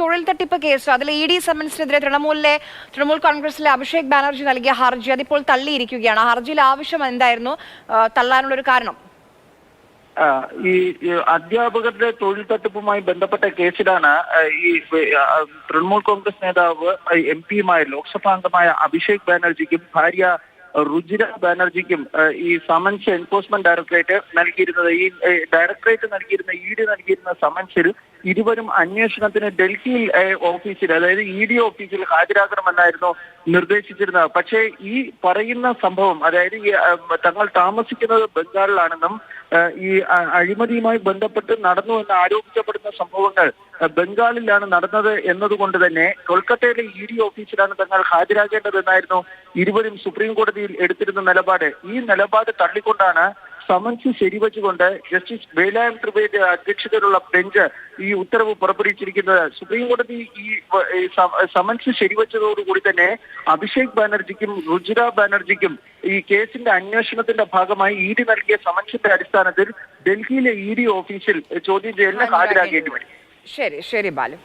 തൊഴിൽ തട്ടിപ്പ് കേസ്. അതിൽ ഇ ഡി സമൻസിനെതിരെ തൃണമൂലിലെ തൃണമൂൽ കോൺഗ്രസിലെ അഭിഷേക് ബാനർജി നൽകിയ ഹർജി അതിപ്പോൾ തള്ളിയിരിക്കുകയാണ്. ഹർജിയിൽ ആവശ്യം എന്തായിരുന്നു? തള്ളാനുള്ള ഒരു കാരണം. ഈ അധ്യാപകരുടെ തൊഴിൽ തട്ടിപ്പുമായി ബന്ധപ്പെട്ട കേസിലാണ് ഈ തൃണമൂൽ കോൺഗ്രസ് നേതാവ് എം പിയുമായ ലോക്സഭാംഗമായ അഭിഷേക് ബാനർജിക്കും ഭാര്യ റുജിര ബാനർജിക്കും ഈ സമൻസ് എൻഫോഴ്സ്മെന്റ് ഡയറക്ടറേറ്റ് നൽകിയിരുന്നത് ഈ ഡയറക്ടറേറ്റ് നൽകിയിരുന്ന ഇ ഡി നൽകിയിരുന്ന സമൻസിൽ ഇരുവരും അന്വേഷണത്തിന് ഡൽഹിയിൽ ഓഫീസിൽ അതായത് ഇ ഡി ഓഫീസിൽ ഹാജരാകണമെന്നായിരുന്നു നിർദ്ദേശിച്ചിരുന്നത്. പക്ഷേ ഈ പറയുന്ന സംഭവം അതായത് തങ്ങൾ താമസിക്കുന്നത് ബംഗാളിലാണെന്നും ഈ അഴിമതിയുമായി ബന്ധപ്പെട്ട് നടന്നു എന്ന് ആരോപിക്കപ്പെടുന്ന സംഭവങ്ങൾ ബംഗാളിലാണ് നടന്നത് എന്നതുകൊണ്ട് തന്നെ കൊൽക്കത്തയിലെ ഇ ഡി ഓഫീസിലാണ് തങ്ങൾ ഹാജരാകേണ്ടതെന്നായിരുന്നു ഇരുവരും സുപ്രീം കോടതിയിൽ എടുത്തിരുന്ന നിലപാട്. ഈ നിലപാട് തള്ളിക്കൊണ്ടാണ് സമൻസ് ശരിവച്ചുകൊണ്ട് ജസ്റ്റിസ് വേലായം ത്രിവേദി അധ്യക്ഷതയിലുള്ള ബെഞ്ച് ഈ ഉത്തരവ് പുറപ്പെടുവിച്ചിരിക്കുന്നത്. സുപ്രീം കോടതി ഈ സമൻസ് ശരിവച്ചതോടുകൂടി തന്നെ അഭിഷേക് ബാനർജിക്കും രുചിര ബാനർജിക്കും ഈ കേസിന്റെ അന്വേഷണത്തിന്റെ ഭാഗമായി ഇ ഡി നൽകിയ സമൻസിന്റെ അടിസ്ഥാനത്തിൽ ഡൽഹിയിലെ ഇ ഡി ഓഫീസിൽ ചോദ്യം ചെയ്യലിന് ഹാജരാകേണ്ടി വരും. ശരി ശരി ബാലു.